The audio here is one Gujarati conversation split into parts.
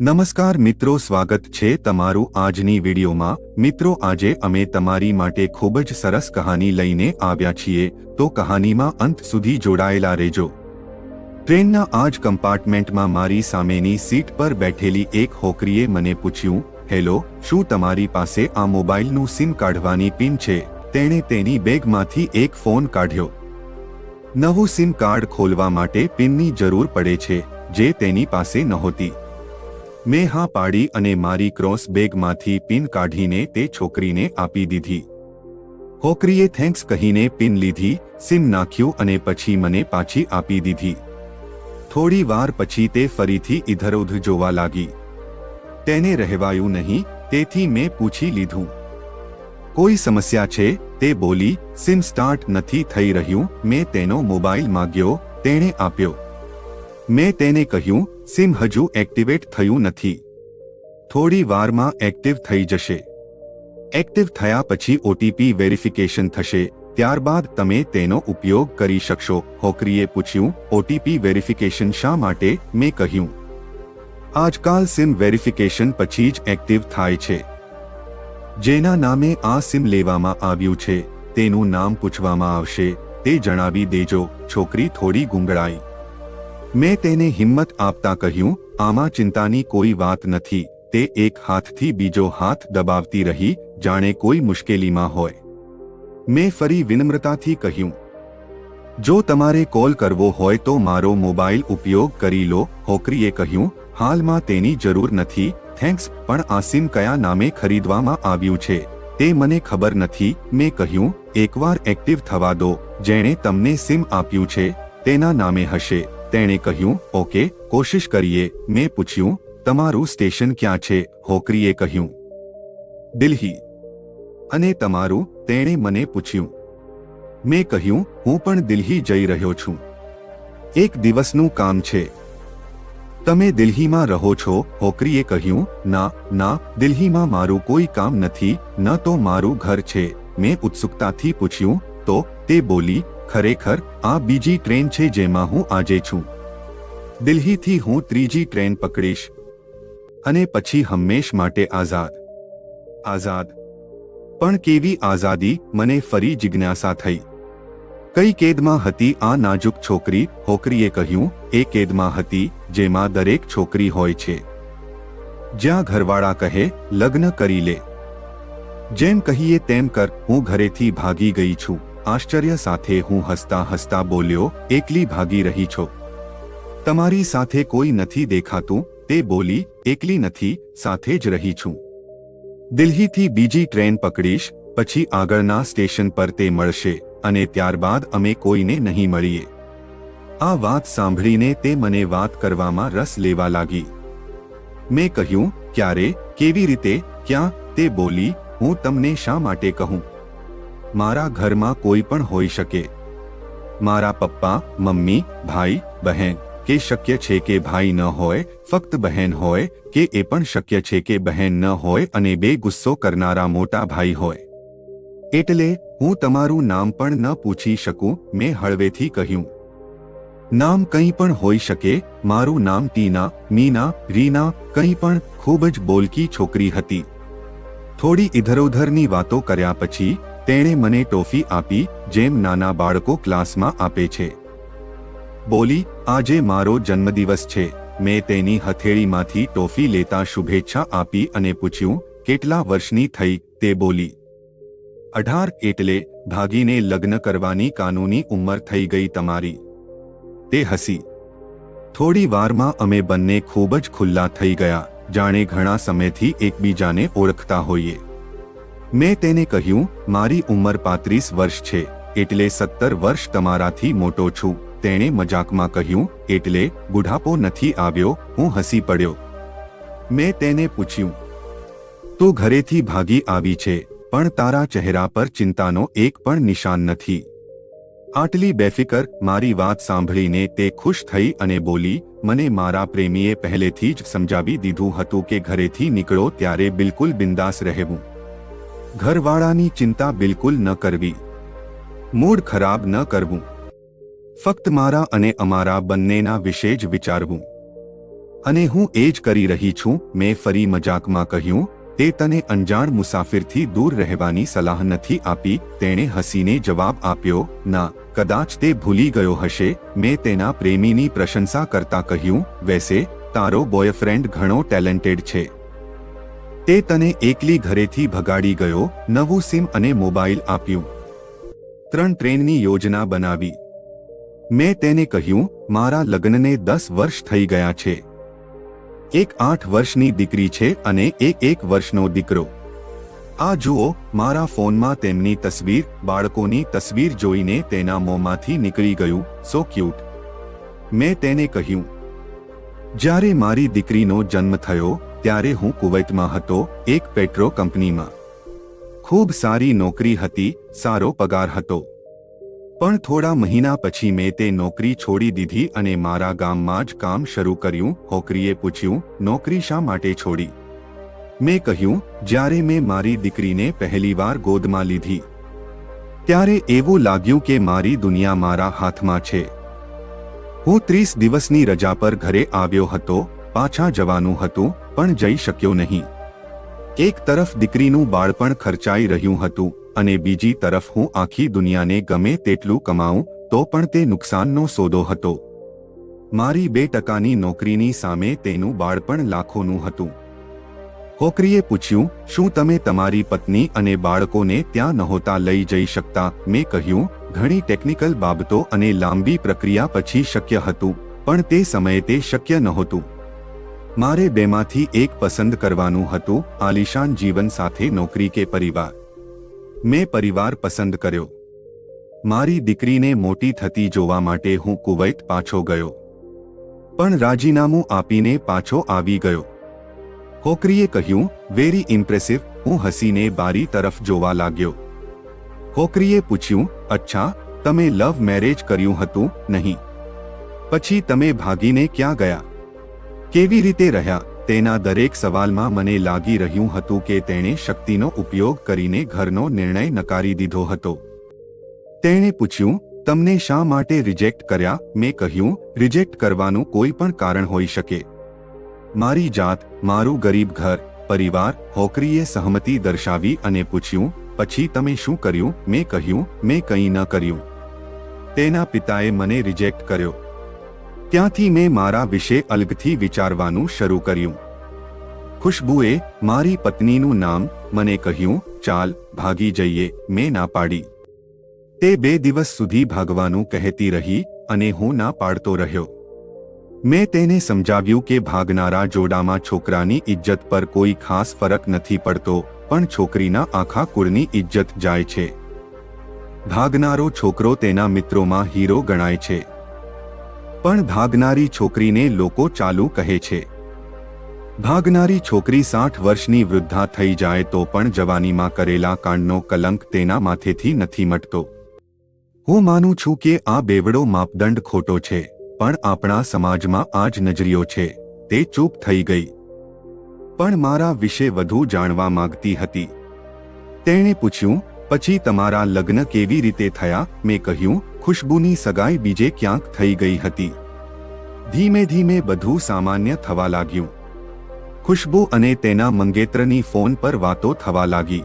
નમસ્કાર મિત્રો, સ્વાગત છે તમારું આજની વિડીયોમાં. મિત્રો, આજે અમે તમારી માટે ખૂબ જ સરસ કહાની લઈને આવ્યા છીએ. તો કહાનીમાં અંત સુધી જોડાયેલા રહેજો. ટ્રેનના આ જ કમ્પાર્ટમેન્ટમાં મારી સામેની સીટ પર બેઠેલી એક હોકરીએ મને પૂછ્યું, હેલો, શું તમારી પાસે આ મોબાઈલનું સિમ કાઢવાની પિન છે? તેણે તેની બેગમાંથી એક ફોન કાઢ્યો. નવું સિમ કાર્ડ ખોલવા માટે પિનની જરૂર પડે છે, જે તેની પાસે નહોતી. મેં હા પાડી અને મારી ક્રોસ બેગમાંથી પિન કાઢીને તે છોકરીને આપી દીધી. હોકરીએ થેન્ક્સ કહીને પિન લીધી, સિમ નાખ્યું અને પછી મને પાછી આપી દીધી. થોડી વાર પછી તે ફરીથી ઇધરોધ જોવા લાગી. તેને રહેવાયું નહીં, તેથી મેં પૂછી લીધું. કોઈ સમસ્યા છે? તે બોલી, સિમ સ્ટાર્ટ નથી થઈ રહ્યું, મેં તેનો મોબાઈલ માગ્યો, તેણે આપ્યો. મેં તેને કહ્યું, સિમ હજુ એક્ટિવેટ થયું નથી. થોડી વારમાં એક્ટિવ થઈ જશે. એક્ટિવ થયા પછી ઓટીપી વેરિફિકેશન થશે. ત્યારબાદ તમે તેનો ઉપયોગ કરી શકશો. હોકરીએ પૂછ્યું, ઓટીપી વેરિફિકેશન શા માટે? મેં કહ્યું, આજકાલ સિમ વેરિફિકેશન પછી જ એક્ટિવ થાય છે. જેના નામે આ સિમ લેવામાં આવ્યું છે, તેનું નામ પૂછવામાં આવશે. તે જણાવી દેજો. છોકરી થોડી ગુંગળાઈ. મેં તેને હિંમત આપતા કહ્યું, આમાં ચિંતાની કોઈ વાત નથી. તે એક હાથથી બીજો હાથ દબાવતી રહી, જાણે કોઈ મુશ્કેલીમાં હોય. મેં ફરી વિનમ્રતાથી કહ્યું, જો તમારે કોલ કરવો હોય તો મારો મોબાઈલ ઉપયોગ કરી લો, હોકરીએ કહ્યું, હાલમાં તેની જરૂર નથી, થેન્ક્સ, પણ આ સિમ કયા નામે ખરીદવામાં આવ્યું છે? તે મને ખબર નથી, મેં કહ્યું, એકવાર એક્ટિવ થવા દો, જેણે તમને સિમ આપ્યું છે, તેના નામે હશે. તેણે કહ્યું, ઓકે, કોશિશ કરીએ. મેં પૂછ્યું, તમારું સ્ટેશન ક્યાં છે? હોકરીએ કહ્યું, દિલ્હી. અને તમારું? તેણે મને પૂછ્યું, મેં કહ્યું, હું પણ દિલ્હી જઈ રહ્યો છું. એક દિવસનું કામ છે. તમે દિલ્હીમાં રહો છો? હોકરીએ કહ્યું, ના ના, દિલ્હીમાં મારું કોઈ કામ નથી, ન તો મારું ઘર છે. મેં ઉત્સુકતાથી પૂછ્યું, તો? તે બોલી ખરેખર આ બીજી ટ્રેન છે જેમાં હું આજે છું. દિલ્હીથી હું ત્રીજી ટ્રેન પકડીશ. અને પછી હંમેશ માટે આઝાદ. આઝાદ. પણ કેવી આઝાદી? મને ફરી જિજ્ઞાસા થઈ. કઈ કેદમાં હતી આ નાજુક છોકરી? હોકરીએ કહ્યું, એ કેદમાં હતી, જેમાં દરેક છોકરી હોય છે. જ્યાં ઘરવાળા કહે, લગ્ન કરી લે. જેમ કહીએ તેમ કર, હું ઘરેથી ભાગી ગઈ છું. આશ્ચર્ય સાથે હું હસતા હસતા બોલ્યો, એકલી ભાગી રહી છો. તમારી સાથે કોઈ નથી દેખાતું. તે બોલી, એકલી નથી, સાથે જ રહી છું. દિલ્હીથી બીજી ટ્રેન પકડીશ, પછી આગળના સ્ટેશન પર તે મળશે, અને ત્યારબાદ અમે કોઈને નહીં મળીએ. આ વાત સાંભળીને તે મને વાત કરવામાં રસ લેવા લાગી. મેં કહ્યું, ક્યારે, કેવી રીતે, ક્યાં? તે બોલી, હું તમને શા માટે કહું? મારા ઘરમાં કોઈ પણ હોઈ શકે. મારા પપ્પા, મમ્મી, ભાઈ, બહેન, કે શક્ય છે કે ભાઈ ન હોય, ફક્ત બહેન હોય, કે એ પણ શક્ય છે કે બહેન ન હોય અને બે ગુસ્સો કરનારા મોટા ભાઈ હોય. એટલે, હું તમારું નામ પણ ન પૂછી શકું, મેં હળવેથી કહ્યું. નામ કંઈ પણ હોઈ શકે, મારું નામ ટીના, મીના, રીના, કંઈ પણ ખૂબ જ બોલકી છોકરી હતી. થોડી ઇધરોધરની વાતો કર્યા પછી તેણે મને ટોફી આપી, જેમ નાના બાળકો ક્લાસમાં આપે છે. બોલી, આજે મારો જન્મદિવસ છે. મેં તેની હથેળીમાંથી ટોફી લેતા શુભેચ્છા આપી અને પૂછ્યું, કેટલા વર્ષની થઈ? તે બોલી, અઢાર એટલે ભાગીને લગ્ન કરવાની કાનૂની ઉંમર થઈ ગઈ તમારી. તે હસી. થોડી વારમાં અમે બંને ખૂબ જ ખુલ્લા થઈ ગયા. જાણે ઘણા સમયથી એકબીજાને ઓળખતા હોઈએ. મેં તેને કહ્યું, મારી ઉંમર પાંત્રીસ વર્ષ છે, એટલે સત્તર વર્ષ તમારાથી મોટો છું. તેણે મજાકમાં કહ્યું, એટલે બુઢાપો નથી આવ્યો, હું હસી પડ્યો. મેં તેને પૂછ્યું, તું ઘરેથી ભાગી આવી છે, પણ તારા ચહેરા પર ચિંતાનો એક પણ નિશાન નથી. આટલી બેફિકર મારી વાત સાંભળીને તે ખુશ થઈ અને બોલી, મને મારા પ્રેમીએ પહેલેથી જ સમજાવી દીધું હતું કે ઘરેથી નીકળો ત્યારે બિલકુલ બિંદાસ રહેવું. ઘરવાળાની ચિંતા બિલકુલ ન કરવી. મૂડ ખરાબ ન કરવું. ફક્ત મારા અને અમારા બંનેના વિશે જ વિચારવું. અને હું એ જ કરી રહી છું, મેં ફરી મજાકમાં કહ્યું, તે તને અંજાણ મુસાફિરથી દૂર રહેવાની સલાહ નથી આપી, તેણે હસીને જવાબ આપ્યો, ના, કદાચ તે ભૂલી ગયો હશે, મેં તેના પ્રેમીની પ્રશંસા કરતા કહ્યું, વેસે, તારો બોયફ્રેન્ડ ઘણો ટેલેન્ટેડ છે. તે તને એકલી ઘરેથી ભગાડી ગયો, નવું સિમ અને મોબાઈલ આપ્યું. ત્રણ ટ્રેનની યોજના બનાવી. મેં તેને કહ્યું, મારા લગ્નને દસ વર્ષ થઈ ગયા છે. એક આઠ વર્ષની દીકરી છે અને એક એક વર્ષનો દીકરો. આ જુઓ, મારા ફોનમાં તેમની તસવીર, બાળકોની તસવીર જોઈને તેના મોંમાંથી નીકળી ગયું, સો ક્યુટ. મેં તેને કહ્યું. જ્યારે મારી દીકરીનો જન્મ થયો ત્યારે હું કુવૈતમાં હતો, એક પેટ્રો કંપનીમાં. ખૂબ સારી નોકરી હતી, સારો પગાર હતો. પણ થોડા મહિના પછી મેં તે નોકરી છોડી દીધી અને મારા ગામમાં જ કામ શરૂ કર્યું, હોકરીએ પૂછ્યું, નોકરી શા માટે છોડી? મેં કહ્યું, જ્યારે મેં મારી દીકરીને પહેલીવાર ગોદમાં લીધી. ત્યારે એવું લાગ્યું કે મારી દુનિયા મારા હાથમાં છે. હું ત્રીસ દિવસની રજા પર ઘરે આવ્યો હતો પાછા જવાનું હતું, પણ જઈ શક્યો નહીં. એક તરફ દીકરીનું બાળપણ ખર્ચાઈ રહ્યું હતું, અને બીજી તરફ હું આખી દુનિયાને ગમે તેટલું કમાઉં, તો પણ તે નુકસાનનો સોદો હતો. મારી બે ટકાની નોકરીની સામે તેનું બાળપણ લાખોનું હતું. હોકરીએ પૂછ્યું, શું તમે તમારી પત્ની અને બાળકોને ત્યાં નહોતા લઈ જઈ શકતા? મેં કહ્યું, ઘણી ટેકનિકલ બાબતો અને લાંબી પ્રક્રિયા પછી શક્ય હતું, પણ તે સમયે તે શક્ય નહોતું. મારે બેમાંથી એક પસંદ કરવાનું હતું, આલિશાન જીવન સાથે નોકરી કે પરિવાર. મેં પરિવાર પસંદ કર્યો. મારી દીકરીને મોટી થતી જોવા માટે હું કુવૈત પાછો ગયો. પણ રાજીનામું આપીને પાછો આવી ગયો. હોકરીએ કહ્યું, વેરી ઇમ્પ્રેસિવ, હું હસીને બારી તરફ જોવા લાગ્યો. હોકરીએ પૂછ્યું, અચ્છા, તમે લવ મેરેજ કર્યું હતું નહીં? પછી તમે ભાગીને ક્યાં ગયા? કેવી રીતે રહ્યા, તેના દરેક સવાલમાં મને લાગી રહ્યું હતું કે તેણે શક્તિનો ઉપયોગ કરીને ઘરનો નિર્ણય નકારી દીધો હતો. તેણે પૂછ્યું, તમને શા માટે રિજેક્ટ કર્યા? મેં કહ્યું રિજેક્ટ કરવાનું કોઈ પણ કારણ હોઈ શકે. મારી જાત, મારું ગરીબ ઘર, પરિવાર, હોકરીએ સહમતિ દર્શાવી અને પૂછ્યું, પછી તમે શું કર્યું? મેં કહ્યું, મેં કંઈ ન કર્યું. તેના પિતાએ મને રિજેક્ટ કર્યો. ત્યાંથી મેં મારા વિશે અલગથી વિચારવાનું શરૂ કર્યું. ખુશ્બુએ, મારી પત્નીનું નામ મને કહ્યું, ચાલ, ભાગી જઈએ, મેં ના પાડી. તે બે દિવસ સુધી ભાગવાનું કહેતી રહી અને હું ના પાડતો રહ્યો. મેં તેને સમજાવ્યું કે ભાગનારા જોડામાં છોકરાની ઇજ્જત પર કોઈ ખાસ ફરક નથી પડતો, પણ છોકરીના આખા કુળની ઇજ્જત જાય છે. ભાગનારો છોકરો તેના મિત્રોમાં હીરો ગણાય છે. પણ ભાગનારી છોકરીને લોકો ચાલુ કહે છે. ભાગનારી છોકરી સાઠ વર્ષની વૃદ્ધા થઈ જાય તો પણ જવાનીમાં કરેલા કાંડનો કલંક તેના માથેથી નથી મટતો. હું માનું છું કે આ બેવડો માપદંડ ખોટો છે, પણ આપણા સમાજમાં આ જ નજરિયો છે, તે ચૂપ થઈ ગઈ. પણ મારા વિશે વધુ જાણવા માંગતી હતી. તેણે પૂછ્યું, પછી તમારા લગ્ન કેવી રીતે થયા? મેં કહ્યું ખુશ્બુની સગાઈ બીજે ક્યાંક થઈ ગઈ હતી. ધીમે ધીમે બધું સામાન્ય થવા લાગ્યું. ખુશ્બુ અને તેના મંગેત્રની ફોન પર વાતો થવા લાગી.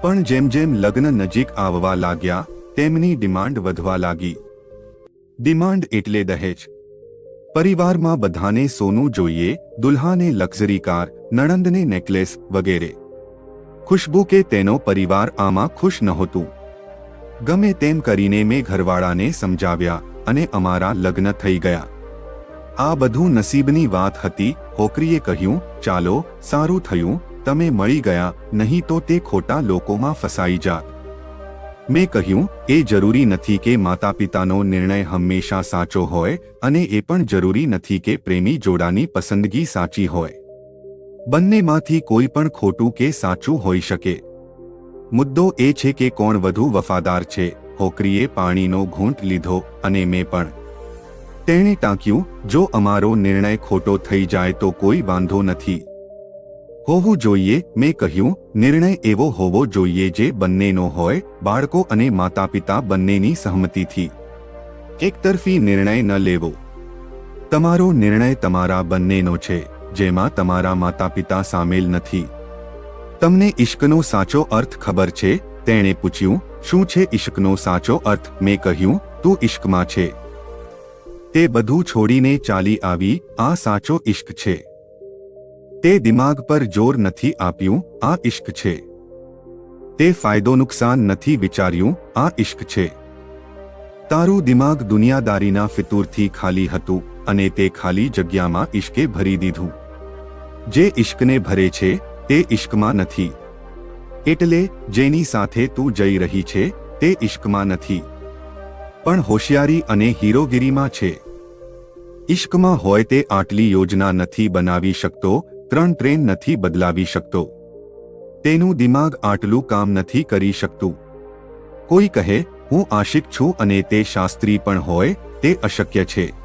પણ જેમ જેમ લગ્ન નજીક આવવા લાગ્યા, તેમની ડિમાન્ડ વધવા લાગી. ડિમાન્ડ એટલે દહેજ. પરિવારમાં બધાને સોનું જોઈએ, દુલ્હાને લક્ઝરી કાર, નણંદને નેકલેસ વગેરે. ખુશ્બુ કે તેનો પરિવાર આમાં ખુશ નહોતું. ગમે તેમ કરીને મેં ઘરવાળાને સમજાવ્યા અને અમારા લગ્ન થઈ ગયા. આ બધું નસીબની વાત હતી. હોકરીએ કહ્યું, ચાલો, સારું થયું, તમે મળી ગયા, નહીં તો તે ખોટા લોકોમાં ફસાઈ જાત. મેં કહ્યું, એ જરૂરી નથી કે માતા પિતાનો નિર્ણય હંમેશા સાચો હોય અને એ પણ જરૂરી નથી કે પ્રેમી જોડાની પસંદગી સાચી હોય. બંનેમાંથી કોઈ પણ ખોટું કે સાચું હોઈ શકે. મુદ્દો એ છે કે કોણ વધુ વફાદાર છે? હોકરીએ પાણીનો ઘૂંટ લીધો અને મેં પણ. તેણે ટાંક્યું, જો અમારો નિર્ણય ખોટો થઈ જાય તો કોઈ વાંધો નથી. હોવું જોઈએ, મેં કહ્યું, નિર્ણય એવો હોવો જોઈએ જે બંનેનો હોય, બાળકો અને માતા પિતા બંનેની સહમતિથી. એકતરફી નિર્ણય ન લેવો. તમારો નિર્ણય તમારા બંનેનો છે, જેમાં તમારા માતા પિતા સામેલ નથી. તમને ઈશ્કનો સાચો અર્થ ખબર છે? તેણે પૂછ્યું, શું છે ઈશ્કનો સાચો અર્થ? મેં કહ્યું, તું ઈશ્કમાં છે. તે બધું છોડીને ચાલી આવી, આ સાચો ઈશ્ક છે. તે દિમાગ પર જોર નથી આપ્યું, આ ઈશ્ક છે. તે ફાયદો નુકસાન નથી વિચાર્યું, આ ઈશ્ક છે. તારું દિમાગ દુનિયાદારીના ફિતૂરથી ખાલી હતું, અને તે ખાલી જગ્યામાં ઈશ્કે ભરી દીધું. જે ઈશ્કને ભરે છે તે ઈશ્કમાં નથી. એટલે જેની સાથે તું જઈ રહી છે, તે ઇશ્કમાં નથી. પણ હોશિયારી અને હીરોગીરીમાં છે. ઈશ્કમાં હોય તે આટલી યોજના નથી બનાવી શકતો, ત્રણ ટ્રેન નથી બદલાવી શકતો. તેનું દિમાગ આટલું કામ નથી કરી શકતું. કોઈ કહે, હું આશિક છું અને તે શાસ્ત્રી પણ હોય, તે અશક્ય છે.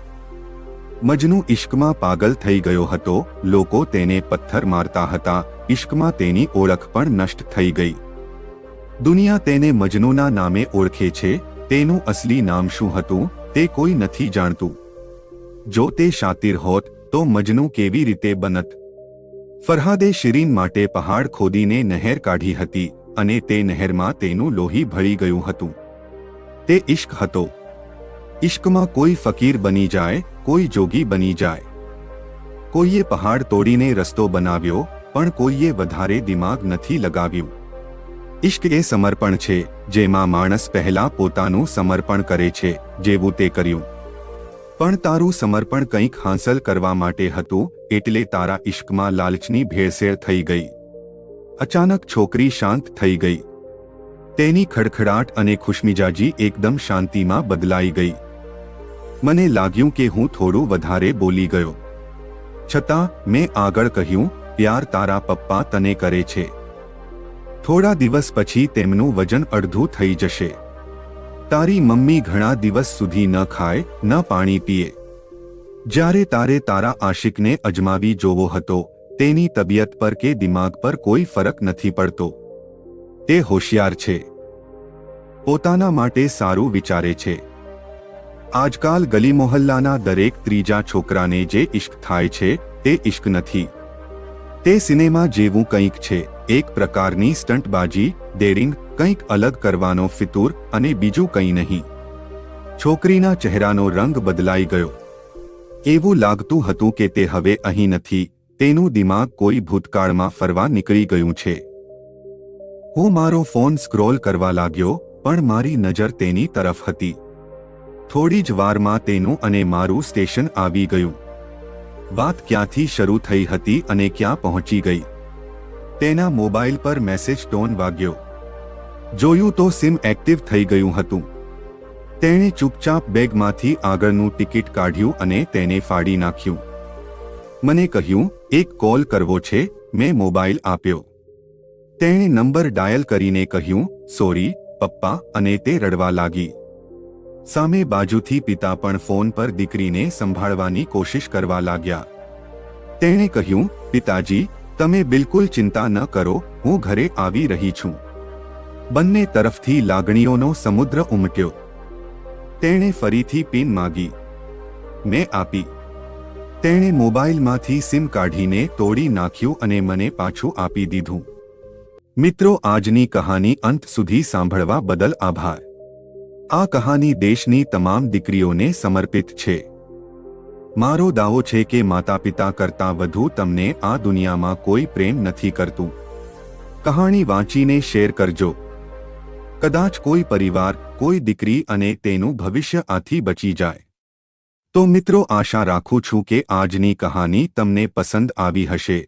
મજનુ ઇશ્કમાં પાગલ થઈ ગયો હતો. લોકો તેને પથ્થર મારતા હતા. ઇશ્કમાં તેની ઓળખ પણ નષ્ટ થઈ ગઈ. દુનિયા તેને મજનુના નામે ઓળખે છે. તેનું અસલી નામ શું હતું, તે કોઈ નથી જાણતું. જો તે શાતિર હોત, તો મજનુ કેવી રીતે બનત? ફરહાદે શિરીન માટે પહાડ ખોદીને નહેર કાઢી હતી અને તે નહેરમાં તેનું લોહી ભળી ગયું હતું. તે ઇશ્ક હતો. ઇશ્કમાં કોઈ ફકીર બની જાય, કોઈ જોગી બની જાય. કોઈએ પહાડ તોડીને રસ્તો બનાવ્યો, પણ કોઈએ વધારે દિમાગ નથી લગાવ્યું. ઇશ્ક એ સમર્પણ છે, જેમાં માણસ પહેલા પોતાનું સમર્પણ કરે છે, જેવું તે કર્યું. પણ તારું સમર્પણ કંઈક હાંસલ કરવા માટે હતું, એટલે તારા ઇશ્કમાં લાલચની ભેળસેળ થઈ ગઈ. અચાનક છોકરી શાંત થઈ ગઈ. તેની ખડખડાટ અને ખુશમિજાજી એકદમ શાંતિમાં બદલાઈ ગઈ. મને લાગ્યું કે હું થોડું વધારે બોલી ગયો. છતાં, મેં આગળ કહ્યું, પ્યાર તારા પપ્પા તને કરે છે. થોડા દિવસ પછી તેમનું વજન અડધું થઈ જશે. તારી મમ્મી ઘણા દિવસ સુધી ન ખાય, ન પાણી પીએ. જ્યારે તારે તારા આશિકને અજમાવી જોવો હતો, તેની તબિયત પર કે દિમાગ પર કોઈ ફરક નથી પડતો. તે હોશિયાર છે. પોતાના માટે સારું વિચારે છે. આજકાલ ગલી મોહલ્લાના દરેક ત્રીજા છોકરાને જે ઇશ્ક થાય છે તે ઇશ્ક નથી. તે સિનેમા જેવું કંઈક છે, એક પ્રકારની સ્ટંટબાજી, ડેરિંગ, કંઈક અલગ કરવાનો ફિતુર અને બીજું કંઈ નહીં. છોકરીના ચહેરાનો રંગ બદલાઈ ગયો. એવું લાગતું હતું કે તે હવે અહીં નથી, તેનું દિમાગ કોઈ ભૂતકાળમાં ફરવા નીકળી ગયું છે. હું મારો ફોન સ્ક્રોલ કરવા લાગ્યો, પણ મારી નજર તેની તરફ હતી. થોડી જ વારમાં તેનું અને મારું સ્ટેશન આવી ગયું. વાત ક્યાંથી શરૂ થઈ હતી અને ક્યાં પહોંચી ગઈ? તેના મોબાઈલ પર મેસેજ ટોન વાગ્યો. જોયું તો સિમ એક્ટિવ થઈ ગયું હતું. તેણે ચૂપચાપ બેગમાંથી આગળનું ટિકિટ કાઢ્યું અને તેને ફાડી નાખ્યું. મને કહ્યું, એક કોલ કરવો છે, મેં મોબાઈલ આપ્યો. તેણે નંબર ડાયલ કરીને કહ્યું, સોરી, પપ્પા, અને તે રડવા લાગી. સામે બાજુથી પિતા પણ ફોન પર દીકરીને સંભાળવાની કોશિશ કરવા લાગ્યા. તેણે કહ્યું, પિતાજી, તમે બિલકુલ ચિંતા ન કરો, હું ઘરે આવી રહી છું. બંને તરફથી લાગણીઓનો સમુદ્ર ઉમટ્યો. તેણે ફરીથી પિન માગી. મેં આપી. તેણે મોબાઈલમાંથી સિમ કાઢીને તોડી નાખ્યું અને મને પાછું આપી દીધું. મિત્રો, આજની કહાની અંત સુધી સાંભળવા બદલ આભાર. આ કહાની દેશની તમામ દીકરીઓને સમર્પિત છે. મારો દાવો છે કે માતા પિતા કરતાં વધુ તમને આ દુનિયામાં કોઈ પ્રેમ નથી કરતું. કહાણી વાંચીને શેર કરજો. કદાચ કોઈ પરિવાર, કોઈ દીકરી અને તેનું ભવિષ્ય આથી બચી જાય. તો મિત્રો આશા રાખું છું કે આજની કહાની તમને પસંદ આવી હશે.